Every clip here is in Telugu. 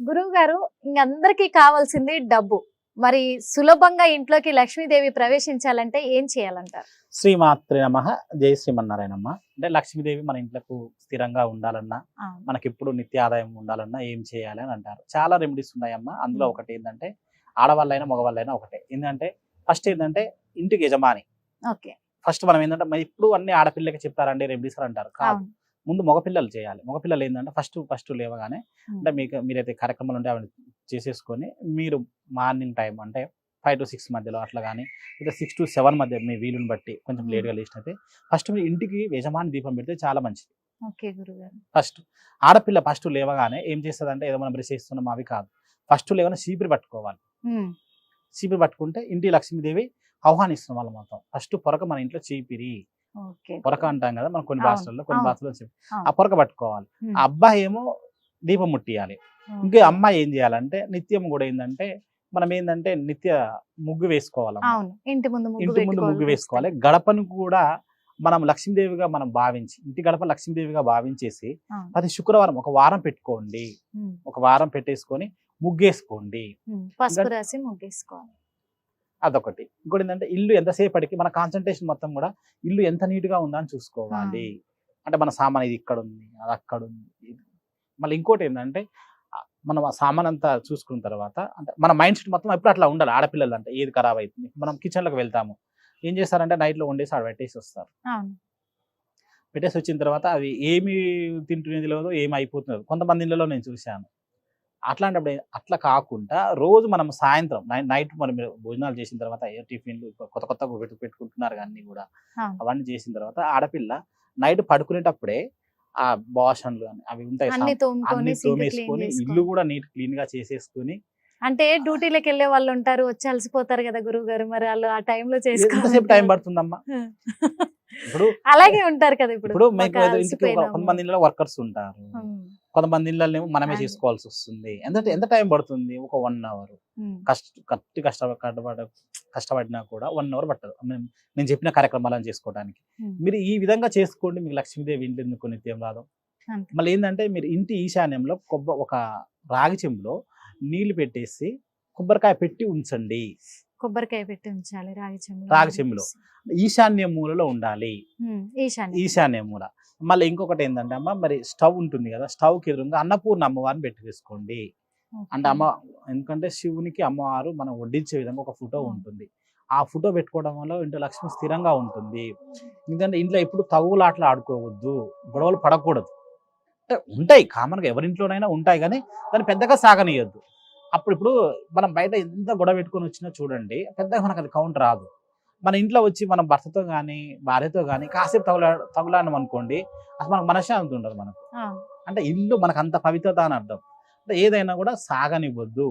గురువు గారు ఇంకందరికీ కావాల్సింది డబ్బు. మరి సులభంగా ఇంట్లోకి లక్ష్మీదేవి ప్రవేశించాలంటే ఏం చేయాలంటారు? శ్రీమాత్రి నమ. జై శ్రీమన్నారాయణమ్మ. అంటే లక్ష్మీదేవి మన ఇంట్లకు స్థిరంగా ఉండాలన్నా మనకి ఎప్పుడు నిత్య ఆదాయం ఉండాలన్నా ఏం చేయాలి అని అంటారు. చాలా రెమెడీస్ ఉన్నాయమ్మా. అందులో ఒకటి ఏంటంటే ఆడవాళ్ళైనా మగవాళ్ళైనా ఒకటే. ఏంటంటే ఫస్ట్ ఏంటంటే ఇంటికి యజమాని. ఓకే. ఫస్ట్ మనం ఏంటంటే మరి ఇప్పుడు అన్ని ఆడపిల్లకి చెప్తారండి రెమెడీస్ అంటారు. కాదు. ముందు మగపిల్లలు చేయాలి. మగపిల్లలు ఏంటంటే ఫస్ట్ ఫస్ట్ లేవగానే. అంటే మీకు మీరైతే కార్యక్రమాలు ఉంటే అవి చేసేసుకొని మీరు మార్నింగ్ టైం అంటే ఫైవ్ టు సిక్స్ మధ్యలో అట్లా కానీ లేదా సిక్స్ టు సెవెన్ మధ్య మీ వీలుని బట్టి కొంచెం. లేట్గా లేచిన అయితే ఫస్ట్ మీరు ఇంటికి యజమాని దీపం పెడితే చాలా మంచిది. ఓకే గురువు గారు ఫస్ట్ ఆడపిల్ల ఫస్ట్ లేవగానే ఏం చేస్తుందంటే ఏదో మనం బ్రష్ చేస్తున్నాం అవి కాదు. ఫస్ట్ లేవగానే చీపిరి పట్టుకోవాలి. చీపిరి పట్టుకుంటే ఇంటి లక్ష్మీదేవి ఆహ్వానిస్తున్నాం వాళ్ళ మొత్తం. ఫస్ట్ పొరక మన ఇంట్లో చీపిరి. పొరక అంటాం కదా మన కొన్ని భాషల్లో కొన్ని అవును. ఆ పొరక పట్టుకోవాలి. ఆ అబ్బాయి ఏమో దీపం ముట్టియాలి. ఇంకా. అమ్మాయి ఏం చేయాలంటే నిత్యం కూడా ఏంటంటే మనం ఏంటంటే నిత్య ముగ్గు వేసుకోవాలి ఇంటి ముందు ముగ్గు ఇంటి ముందు ముగ్గు పెట్టుకోవాలి. వేసుకోవాలి. గడపను కూడా మనం లక్ష్మీదేవిగా మనం భావించి ఇంటి గడప లక్ష్మీదేవిగా భావించేసి. ప్రతి శుక్రవారం ఒక వారం పెట్టుకోండి. ఒక వారం పెట్టేసుకొని ముగ్గేసుకోండి. పసుపు రాసి ముగ్గేసుకోవాలి. అదొకటి. ఇంకోటి ఏంటంటే ఇల్లు ఎంతసేపటికి మన కాన్సన్ట్రేషన్ మొత్తం కూడా ఇల్లు ఎంత నీట్గా ఉందా అని చూసుకోవాలి. అంటే మన సామాన్ ఇది ఇక్కడ ఉంది అది అక్కడ ఉంది. మళ్ళీ ఇంకోటి ఏంటంటే మనం ఆ సామాన్ అంతా చూసుకున్న తర్వాత అంటే మన మైండ్ సెట్ మొత్తం ఎప్పుడు అట్లా ఉండాలి ఆడపిల్లలు అంటే ఏది ఖరాబ్ అవుతుంది. మనం కిచెన్లోకి వెళ్తాము. ఏం చేస్తారంటే నైట్లో వండేసి ఆడ పెట్టేసి వస్తారు. పెట్టేసి వచ్చిన తర్వాత అవి ఏమి తింటున్నది లేదో ఏమి అయిపోతున్నదో కొంతమంది ఇళ్ళలో నేను చూశాను. అట్లాంటప్పుడు అట్లా కాకుండా రోజు మనం సాయంత్రం నైట్ మనం భోజనాలు చేసిన తర్వాత ఏ టిఫిన్లు కొత్త కొత్త పెట్టు పెట్టుకుంటున్నారు అన్ని కూడా అవును. అవన్నీ చేసిన తర్వాత ఆడపిల్ల నైట్ పడుకునేటప్పుడే ఆ బాషన్లు అవి ఉంటాయి అన్ని తోమేసుకొని ఇల్లు కూడా నీట్ క్లీన్గా చేసేసుకొని అంటే డ్యూటీలకు వెళ్ళే వాళ్ళు ఉంటారు వచ్చి అలసిపోతారు కదా గురువు గారు మరి వాళ్ళు ఆ టైంలో ఎంతసేపు టైం పడుతుందమ్మా? ఇప్పుడు అలాగే ఉంటారు కదా ఇప్పుడు. కొంతమంది వర్కర్స్ ఉంటారు. కొంతమంది ఇళ్ళలో మనమే. చేసుకోవాల్సి వస్తుంది ఎంత ఎంత టైం పడుతుంది? ఒక వన్ అవర్. కష్ట కట్టి కష్ట కష్టపడ కష్టపడినా కూడా వన్ అవర్ పట్టదు. నేను- చెప్పిన కార్యక్రమాలను చేసుకోవడానికి మీరు ఈ విధంగా చేసుకోండి మీకు లక్ష్మీదేవి ఇంటి ఎందుకు నిత్యం రాదు. మళ్ళీ ఏంటంటే మీరు ఇంటి ఈశాన్యంలో కొబ్బ ఒక రాగి చెంబులో నీళ్ళు పెట్టేసి కొబ్బరికాయ పెట్టి ఉంచండి. కొబ్బరికాయ పెట్టి ఉంచాలి రాగి చెంబులో రాగి చెంబులో. ఈశాన్య మూలలో ఉండాలి. ఈశాన్య మూల. మళ్ళీ ఇంకొకటి ఏంటంటే అమ్మ మరి స్టవ్ ఉంటుంది కదా స్టవ్కి ఎదురుగా అన్నపూర్ణ అమ్మవారిని పెట్టి వేసుకోండి ఓకే. అంటే అమ్మ ఎందుకంటే శివునికి అమ్మవారు మనం వడ్డించే విధంగా ఒక ఫోటో. ఉంటుంది. ఆ ఫోటో పెట్టుకోవడం వల్ల ఇంట్లో లక్ష్మి స్థిరంగా ఉంటుంది. ఎందుకంటే ఇంట్లో ఎప్పుడు తగులాట్లు ఆడుకోవద్దు గొడవలు పడకూడదు. అంటే ఉంటాయి కామన్గా ఎవరింట్లోనైనా ఉంటాయి కానీ దాన్ని పెద్దగా సాగనీయద్దు. అప్పుడు ఇప్పుడు మనం బయట ఎంత గొడవ పెట్టుకొని వచ్చినా చూడండి పెద్దగా మనకు అది కౌంట్ రాదు. మన ఇంట్లో వచ్చి మన భర్తతో కానీ భార్యతో కానీ కాసేపు తగులా తగులాడినాం అనుకోండి అసలు మనకు మనశ్శాంతి ఉండదు మనకు. అంటే ఇల్లు మనకు అంత పవిత్రత అని అర్థం. అంటే ఏదైనా కూడా సాగనివ్వద్దు.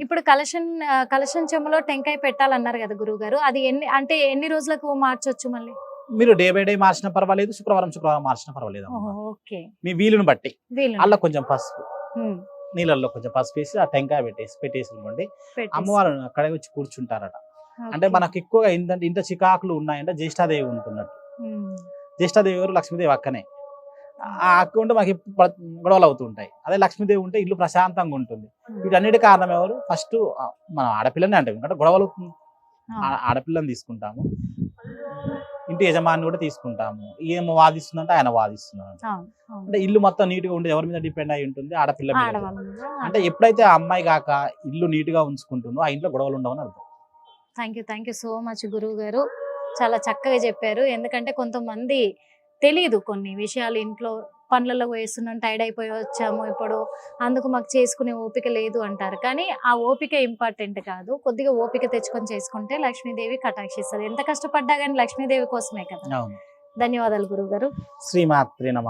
ఇప్పుడు కలశం కలశం చెంబులో టెంకాయ పెట్టాలన్నారు కదా గురువు గారు అది ఎన్ని అంటే ఎన్ని రోజులకు మార్చొచ్చు మళ్ళీ? మీరు డే బై డే మార్చినా పర్వాలేదు శుక్రవారం శుక్రవారం మార్చినా పర్వాలేదు. ఓకే. మీ వీలుని బట్టి. వీలు అల్ల కొంచెం పసుపు. నీళ్ళల్లో కొంచెం పసుపు వేసి ఆ టెంకాయ పెట్టేసి పెట్టేసి పెట్టేసి. అమ్మవారు అక్కడే వచ్చి కూర్చుంటారట. అంటే మనకు ఎక్కువగా ఏంటంటే ఇంత చికాకులు ఉన్నాయంటే జ్యేష్ఠాదేవి ఉంటున్నట్టు. జ్యేష్ఠాదేవి గారు లక్ష్మీదేవి అక్కనే. ఆ అక్క ఉంటే మాకు గొడవలు అవుతుంటాయి. అదే లక్ష్మీదేవి ఉంటే ఇల్లు ప్రశాంతంగా ఉంటుంది. వీటన్నిటి కారణం ఎవరు? ఫస్ట్ మనం ఆడపిల్లని అంటే. ఎందుకంటే గొడవలు ఆడపిల్లని తీసుకుంటాము. ఇంటి యజమాని కూడా తీసుకుంటాము. ఏమో వాదిస్తుందంటే ఆయన వాదిస్తున్నాడు. అంటే ఇల్లు మొత్తం నీట్గా ఉండి ఎవరి మీద డిపెండ్ అయి ఉంటుంది? ఆడపిల్ల మీద. అంటే ఎప్పుడైతే ఆ అమ్మాయి కాక ఇల్లు నీట్గా ఉంచుకుంటుందో ఆ ఇంట్లో గొడవలు ఉండవని అర్థం. Thank you thank you so much గురువు గారు చాలా చక్కగా చెప్పారు. ఎందుకంటే కొంతమంది తెలియదు కొన్ని విషయాలు ఇంట్లో పనులలో వేస్తున్నాం టైర్డ్ అయిపోయి వచ్చాము ఇప్పుడు అందుకు మాకు చేసుకునే ఓపిక లేదు అంటారు. కానీ ఆ ఓపిక ఇంపార్టెంట్ కాదు. కొద్దిగా ఓపిక తెచ్చుకొని చేసుకుంటే లక్ష్మీదేవి కటాక్షిస్తుంది. ఎంత కష్టపడ్డా కానీ లక్ష్మీదేవి కోసమే కదా. ధన్యవాదాలు గురువు గారు శ్రీమాత్రి నమ.